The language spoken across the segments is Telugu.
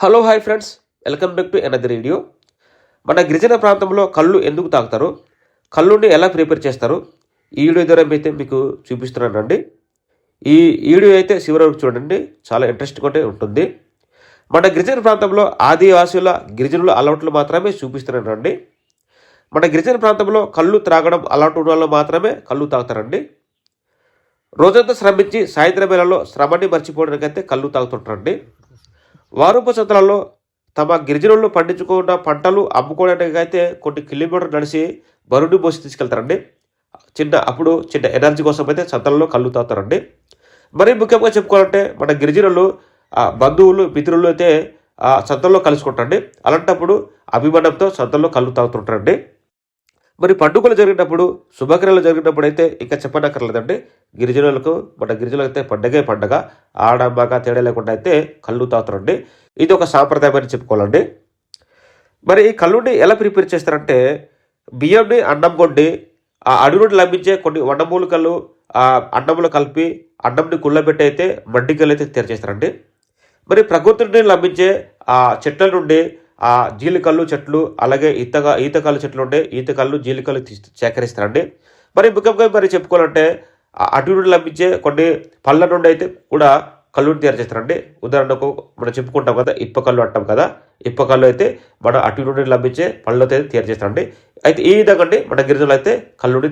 Hello hi friends. Welcome back to another video మన గిరిజన ప్రాంతంలో కళ్ళు ఎందుకు తాగుతారు కళ్ళుని ఎలా ప్రిపేర్ చేస్తారు? ఈ వీడియో ద్వారా అయితే మీకు చూపిస్తున్నానండి ఈ వీడియో అయితే చివరి వరకు చూడండి. చాలా ఇంట్రెస్టింగ్ అంటే ఉంటుంది. మన గిరిజన ప్రాంతంలో ఆదివాసుల గిరిజనుల అలవాట్లు మాత్రమే చూపిస్తున్నానండి మన గిరిజన ప్రాంతంలో కళ్ళు త్రాగడం అలాంటి వాళ్ళు మాత్రమే కళ్ళు తాగుతారండి. రోజంతా శ్రమించి సాయంత్రం వేళలో శ్రమని మర్చిపోవడానికైతే కళ్ళు తాగుతుంటారండి. వారపు సంతలలో తమ గిరిజనులు పండించుకున్న పంటలు అమ్ముకోవడానికి అయితే కొన్ని కిలోమీటర్లు నడిచి బరువుని మోసి తీసుకెళ్తారండి. చిన్న అప్పుడు చిన్న ఎనర్జీ కోసం అయితే సంతలలో కళ్ళు తాగుతారండి. మరీ ముఖ్యంగా చెప్పుకోవాలంటే మన గిరిజనులు బంధువులు మిత్రులు అయితే సంతల్లో కలుసుకుంటారండి. అలాంటప్పుడు అభిమానంతో సంతల్లో కళ్ళు తాగుతుంటారండి. మరి పండుగలు జరిగినప్పుడు శుభక్రియలు జరిగినప్పుడు అయితే ఇంకా చెప్పనక్కర్లేదండి. గిరిజనులకు మన గిరిజనులకు అయితే పండగే పండగ ఆడమ్మగా తేడా లేకుండా అయితే కళ్ళు తాగుతారండి. ఇది ఒక సాంప్రదాయం అని చెప్పుకోవాలండి. మరి ఈ కళ్ళుని ఎలా ప్రిపేర్ చేస్తారంటే బియ్యంని అన్నం కొండి ఆ అడుగుని నుండి లభించే కొన్ని వండమూలికలు ఆ అన్నంలో కలిపి అన్నంని కుళ్ళబెట్టి అయితే మడ్డికలు అయితే తయారు చేస్తారండి. మరి ప్రకృతి నుండి లభించే ఆ చెట్ల నుండి ఆ జీలికల్లు చెట్లు అలాగే ఈతగా ఈతకాలు చెట్లు ఉంటే ఈతకాళ్ళు జీలికలు సేకరిస్తారండి. మరి ముఖ్యంగా మరి చెప్పుకోవాలంటే అటు నుండి లభించే కొన్ని పళ్ళ నుండి అయితే కూడా కళ్ళుని తయారు చేస్తారండి. ఉదాహరణకు మనం చెప్పుకుంటాం కదా ఇప్పకళ్ళు అంటాం కదా ఇప్పకళ్ళు అయితే మన అటు నుండి లభించే పళ్ళతో అయితే తయారు చేస్తారండి. అయితే ఈ విధంగా అండి మన గిరిజనులు అయితే కళ్ళుని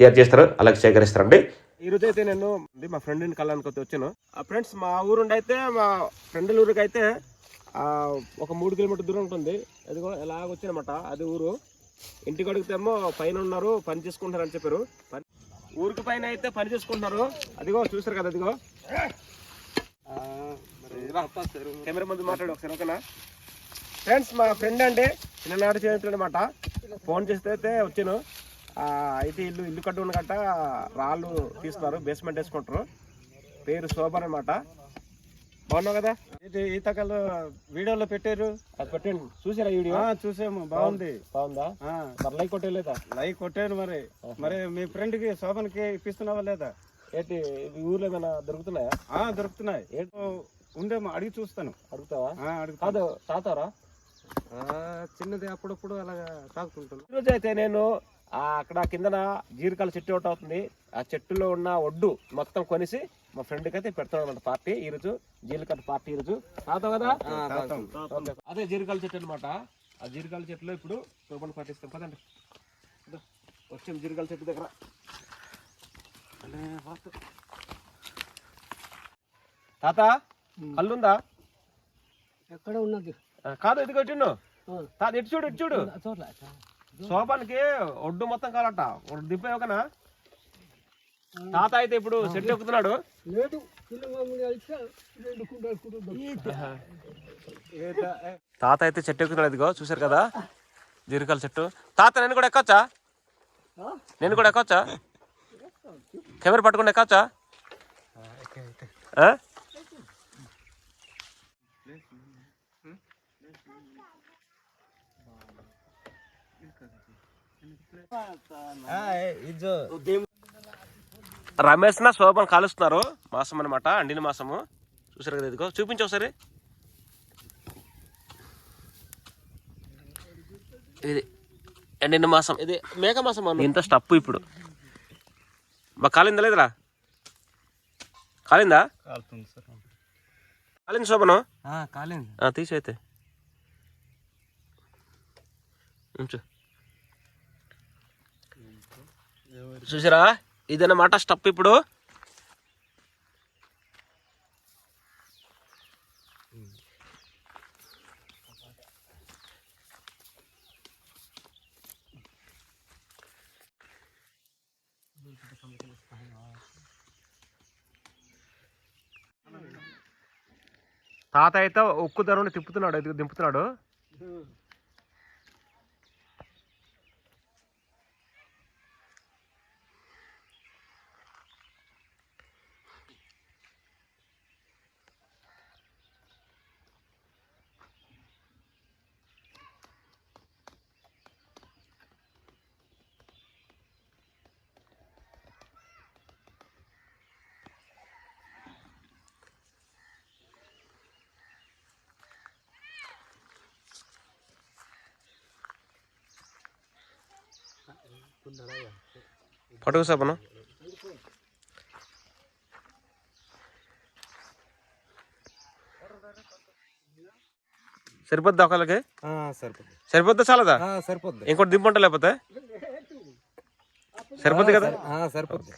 తయారు చేస్తారు అలాగే సేకరిస్తారండి. ఈ రోజు అయితే నేను మా ఫ్రెండ్ని కళ్ళానికి వచ్చాను. ఆ ఫ్రెండ్స్ మా ఊరుండి అయితే మా ఫ్రెండ్ ఊరికి అయితే ఒక మూడు కిలోమీటర్ దూరం ఉంటుంది. అదిగో ఎలాగ వచ్చానమాట అది ఊరు. ఇంటికి అడిగితేమో పైన ఉన్నారు పని చేసుకుంటారని అని చెప్పారు. పని ఊరికి పైన అయితే పని చేసుకుంటున్నారు. అదిగో చూసారు కదా అదిగో. కెమెరా ముందు మాట్లాడు ఒకసారి ఓకేనా? ఫ్రెండ్స్ మా ఫ్రెండ్ అండి చిన్ననాడు చేతులు అనమాట ఫోన్ చేస్తే అయితే వచ్చాను. అయితే ఇల్లు ఇల్లు కట్టు ఉన్న రాళ్ళు తీస్తున్నారు బేస్మెంట్ వేసుకుంటారు. పేరు శోభన్ అనమాట బాగున్నావు కదా? ఇది ఈతకలు వీడియోలో పెట్టారు. అది పెట్టండి చూసారా వీడియో? చూసాము. బాగుంది. బాగుందా. మరి లైక్ కొట్టేలేదా? లైక్ కొట్టాను మరి. మరి మీ ఫ్రెండ్కి శోభన్కి ఇప్పిస్తున్నావా లేదా? ఏంటి ఊర్లో ఏమైనా దొరుకుతున్నాయా? దొరుకుతున్నాయి. ఓ, ఉందేమో అడిగి చూస్తాను. అడుగుతావా? ఆ, అడుగుతాను. కాదు తాతారా? ఆ, చిన్నది అప్పుడప్పుడు అలాగా తాగుతుంటాను ఈరోజు అయితే నేను అక్కడ కిందన జీరికాల చెట్టు ఒకటి అవుతుంది. ఆ చెట్టులో ఉన్న ఒడ్డు మొత్తం కొనిసి మా ఫ్రెండ్కి అయితే పెడతాం అనమాట పార్టీ ఈరోజు జీలికట్ట పార్టీ ఈరోజు తాతావు కదా. అదే జీరికాల చెట్టు అనమాట ఆ జీరికాల చెట్టులో ఇప్పుడు శోభను పట్టిస్తాం పదండి. వచ్చాం జీరికాల చెట్టు దగ్గర. తాత కళ్ళుందా? ఎక్కడ ఉన్నది? కాదు ఇది కొట్టిండు తాత ఇటు చూడు ఇటు చూడు. చూడలే. శోభానికి ఒడ్డు మొత్తం కాలట ఒడ్డు దింపే ఒకనా తాత అయితే ఇప్పుడు చెట్టు ఎక్కుతున్నాడు. లేదు తాత అయితే చెట్టు ఎక్కుతున్నాడు ఇదిగో చూసారు కదా? జీరికాల చెట్టు తాత నేను కూడా ఎక్కొచ్చా? నేను కూడా ఎక్కొచ్చా? కెమెరా పట్టుకుని ఎక్కొచ్చా? రమేష్ నా శోభన్ కాలుస్తున్నారు. మాసం అనమాట అండిన మాసము. చూసారు కదా ఇదిగో. చూపించు ఒకసారి. ఇది ఎండిన మాసం. ఇది మేక మాసం అన్న. ఇంత స్టప్ ఇప్పుడు. మా కాలిందా లేదురా కాలిందా? కాలుతుంది సార్. కాలింది శోభను? కాలింది. ఆ, తీసి అయితే. ఉంచు. చూసారా? ఇదన్నమాట స్టప్ ఇప్పుడు. తాత అయితే ఉక్కు ధరని తిప్పుతున్నాడు ఇది దింపుతున్నాడు. పట్టుకు సోపను సరిపోద్ది ఒకళ్ళకి? సరిపోద్ది. సరిపోద్దా చాలదా? సరిపోద్ది. ఇంకోటి దింపంట లేకపోతే? సరిపోద్ది కదా? సరిపోద్ది.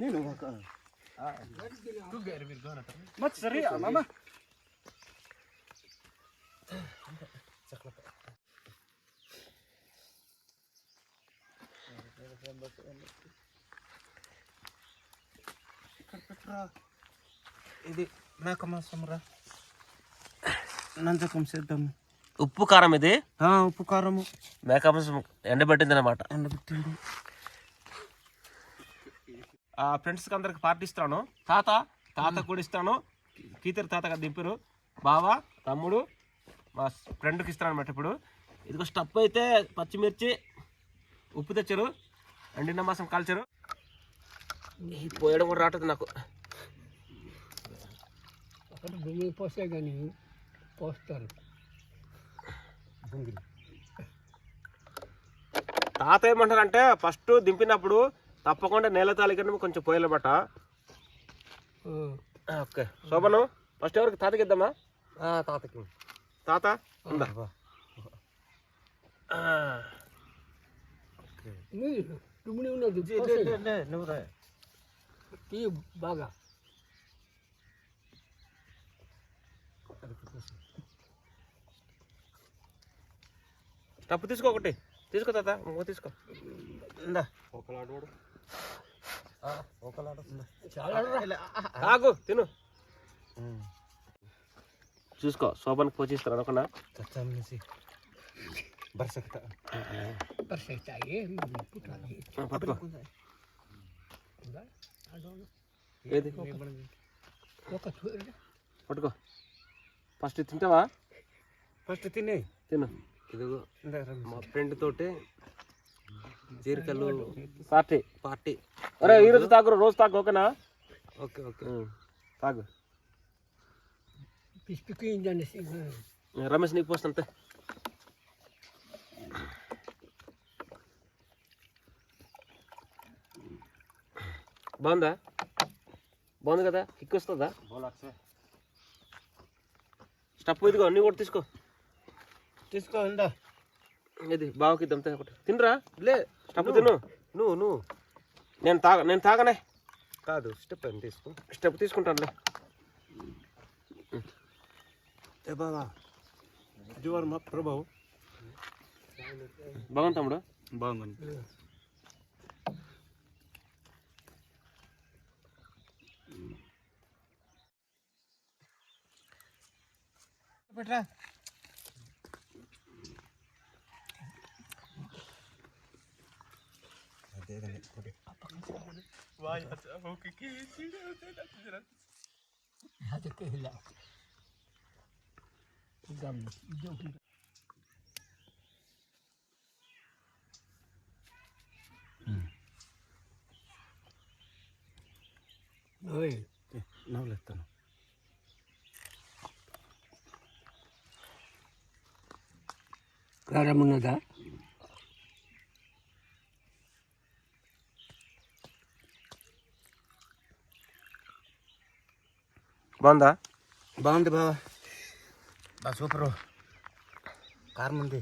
مين هو هكا؟ ما تسريع ماما ఇది మేక మాంసం రా నంజకం చేద్దాము ఉప్పు కారం ఇది? ఉప్పు కారము. మేక మాంసం ఎండబెట్టింది అనమాట ఎండబెట్టింది. ఫ్రెండ్స్కి అందరికి పార్టీ ఇస్తాను. తాత తాత కూడా ఇస్తాను. కీతరి తాత దింపారు. బావ తమ్ముడు మా ఫ్రెండ్కి ఇస్తాను అనమాట ఇప్పుడు. ఇదిగో స్టప్ అయితే పచ్చిమిర్చి ఉప్పు తెచ్చారు. ఎండిన మాసం కాల్చారు. పోయడం కూడా రావట్లేదు నాకు. భూమి పోస్తే కానీ పోస్తారు. తాత ఏమంటారంటే ఫస్ట్ దింపినప్పుడు తప్పకుండా నేల తాలికని కొంచెం పోయాలన్నమాట ఆ, ఓకే. శోభను ఫస్ట్ ఎవరికి? తాతకి ఇద్దామా తాతకి. తాత? ఉందా? బాగా. తప్పు తీసుకో ఒకటి. తీసుకో తాత. ఇంకో తీసుకో. ఇందా. చాలా ఆగు తిను. చూసుకో శోభన్కి పోచిస్తాను ఏది? చూడండి పట్టుకో. ఫస్ట్ తింటావా? ఫస్ట్ తినే. తిను. ఇదిగో. మా ఫ్రెండ్ తోటి జీరికలు పార్టీ. పార్టీ. అరే ఈరోజు తాగు రోజు తాగు ఓకేనా? Okay okay. తాగు. రమేష్ నీకు పోస్తంతే బాగుందా? బాగుంది కదా? కిక్ వస్తుందా? స్టప్ ఇదిగో అన్నీ కూడా తీసుకో. తీసుకో ఇందా ఇది బావకి ఇద్దాం ఒకటి తినరా? లే స్టప్ తిను. నువ్వు నువ్వు. నేను తాగ నేను తాగనే. కాదు స్టెప్ అని తీసుకో. స్టెప్ తీసుకుంటానులే. ఏ బాబా జువర్ మా ప్రభావ్. బాగుంది తమ్ముడు? బాగుంది పెట్టరా Keren, keren. Apa keren? Wah, ya mau ke kiri, tidak tidak. Hati kehilang. Gam, hijau kita. Oi, nào lật tao. Rara muna da. బాగుందా? బాగుంది బావా. బా సూపరు. కారం ఉంది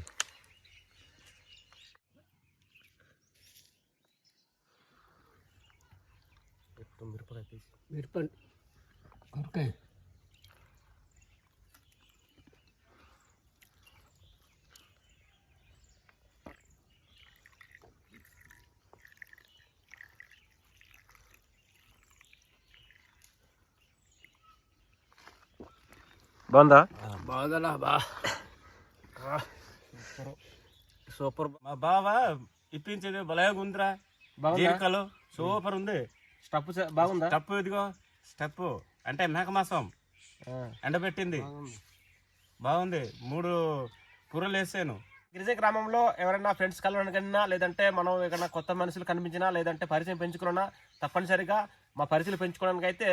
మిరపకాయ తీసి. మిరపన్ కొరకాయ బాగుందా? బాగా బా. సూపర్. మా బావ ఇప్పించేది భలేగా ఉందిరా బాగుందా? సూపర్ ఉంది. స్టప్ బాగుందా? స్టెప్ ఇదిగో. స్టెప్. అంటే మేక మాసం. ఎండబెట్టింది. బాగుంది. మూడు పుర్రలు వేసాను గిరిజన గ్రామంలో ఎవరైనా ఫ్రెండ్స్ కలవడానికైనా లేదంటే మనం ఎక్కడైనా కొత్త మనుషులు కనిపించినా లేదంటే పరిచయం పెంచుకున్నా తప్పనిసరిగా మా పరిచయం పెంచుకోవడానికి అయితే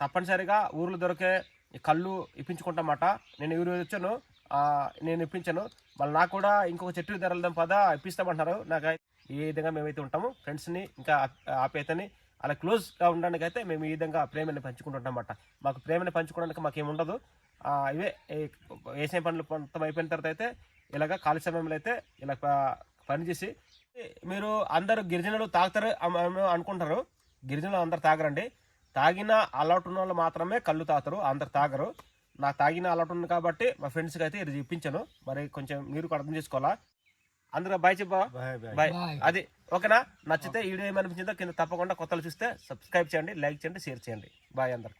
తప్పనిసరిగా ఊర్లో దొరికే కళ్ళు ఇప్పించుకుంటామాట నేను ఊరు వచ్చాను. నేను ఇప్పించాను. మళ్ళీ నాకు కూడా ఇంకొక చెట్టు ధరలదాం పద ఇప్పిస్తామంటున్నారు. నాకు ఈ విధంగా మేమైతే ఉంటాము. ఫ్రెండ్స్ని ఇంకా ఆపేతని అలా క్లోజ్గా ఉండడానికి అయితే మేము ఈ విధంగా ప్రేమని పంచుకుంటుంటాం మాకు ప్రేమని పంచుకోవడానికి మాకు ఉండదు. ఇవే. ఈ వేసే పనులు మొత్తం అయిపోయిన తర్వాత అయితే ఇలాగ ఖాళీ సమయంలో అయితే ఇలా పనిచేసి మీరు అందరు గిరిజనులు తాగుతారు అనుకుంటారు. గిరిజనులు అందరు తాగరండి. తాగిన అలవాటు ఉన్న వాళ్ళు మాత్రమే కళ్ళు తాగుతారు అందరు తాగరు. నాకు తాగిన అలవాటు ఉంది కాబట్టి మా ఫ్రెండ్స్కి అయితే ఇది ఇప్పించాను మరి కొంచెం మీరు కూడా అర్థం చేసుకోవాలా? అందరూ బాయ్ చెప్పా బాయ్. అది ఓకేనా? నచ్చితే ఈ వీడియో ఏమనిపించిందో కింద తప్పకుండా కొత్తలు చూస్తే సబ్స్క్రైబ్ చేయండి లైక్ చేయండి షేర్ చేయండి. బాయ్ అందరు